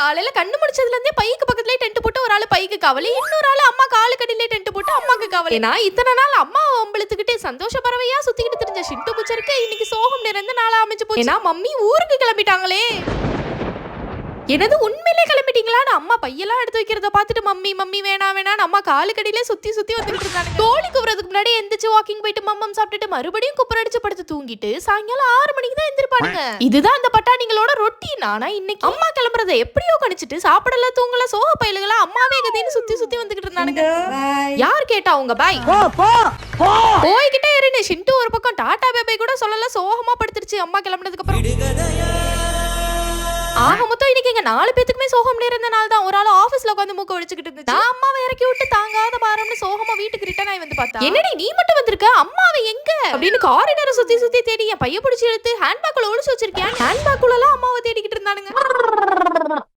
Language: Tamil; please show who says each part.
Speaker 1: காலையில கண்ணு முடிச்சதுல இருந்தே பைக்கு பக்கத்துலயே டென்ட் போட்டு ஒரு ஆளு பைக்கு கவலை இன்னொரு ஆளு அம்மா காலு கடியிலே டென்ட் போட்டு அம்மாக்கு கவலை. நான் இத்தனை நாள் அம்மா அம்பளத்துக்கிட்டே சந்தோஷ பறவையா சுத்திக்கிட்டு தெரிஞ்ச சிட்டு பூச்சருக்கு இன்னைக்கு சோகம் நிறைந்த நாளா அமைஞ்சு போச்சு. ஏன்னா மம்மி ஊருக்கு கிளம்பிட்டாங்களே. என்னது உண்மையிலே கிளம்பிட்டீங்களான்னு அம்மா பையெல்லாம் எடுத்து வைக்கிறத பார்த்துட்டு மம்மி மம்மி வேணாம் வேணாம் அம்மா காலு கடியிலே சுத்தி சுத்தி வந்துட்டு இருக்காங்க தோழிக்கு முன்னாடி எந்திரிச்சு வாக்கிங் போயிட்டு மம்மம் சாப்பிட்டுட்டு மறுபடியும் குப்புறடிச்சு படுத்து தூங்கிட்டு சாயங்காலம் ஆறு மணிக்கு தான் எந்திரிப்பானுங்க. இதுதான் அந்த பட்டாணிங்களோட ரொட்டீன் ஆனா இன்னைக்கு அம்மா கிளம்புறத எப்படியோ கணிச்சிட்டு சாப்பிடல தூங்கல சோக பயிலுகளா அம்மாவே கதின்னு சுத்தி சுத்தி வந்துகிட்டு இருந்தானுங்க. யார் கேட்டா உங்க பாய் போய்கிட்டே இருன்னு. ஷிண்டு ஒரு பக்கம் டாடா பேபை கூட சொல்லல சோகமா படுத்துருச்சு. அம்மா கிளம்புனதுக்கு அப்புறம். ஆக மொத்தம் இன்னைக்கு எங்க நாலு பேத்துக்குமே சோகம் இருந்த நாள் தான் ஒரு ஆள் ஆபீஸ்ல உட்காந்து மூக்க வச்சுக்கிட்டு இருந்துச்சு. அம்மாவை இறக்கி விட்டு தாங்காத பாரம்னு சோகமா வீட்டுக்கு ரிட்டர்ன் ஆகி வந்து பார்த்தா. என்னடி நீ மட்டும் வந்திருக்க? அம்மாவை எங்க? அப்படின்னு காரிடரை சுத்தி சுத்தி தேடி என் பைய பிடிச்சி எடுத்து ஹேண்ட்பேக்குள்ள ஒளிச்சு வச்சிருக்கேன் ஹேண்ட்பேக்குள்ள எல்லாம் அம்மாவை தேடிக்கிட்டு இருந்தானுங்க.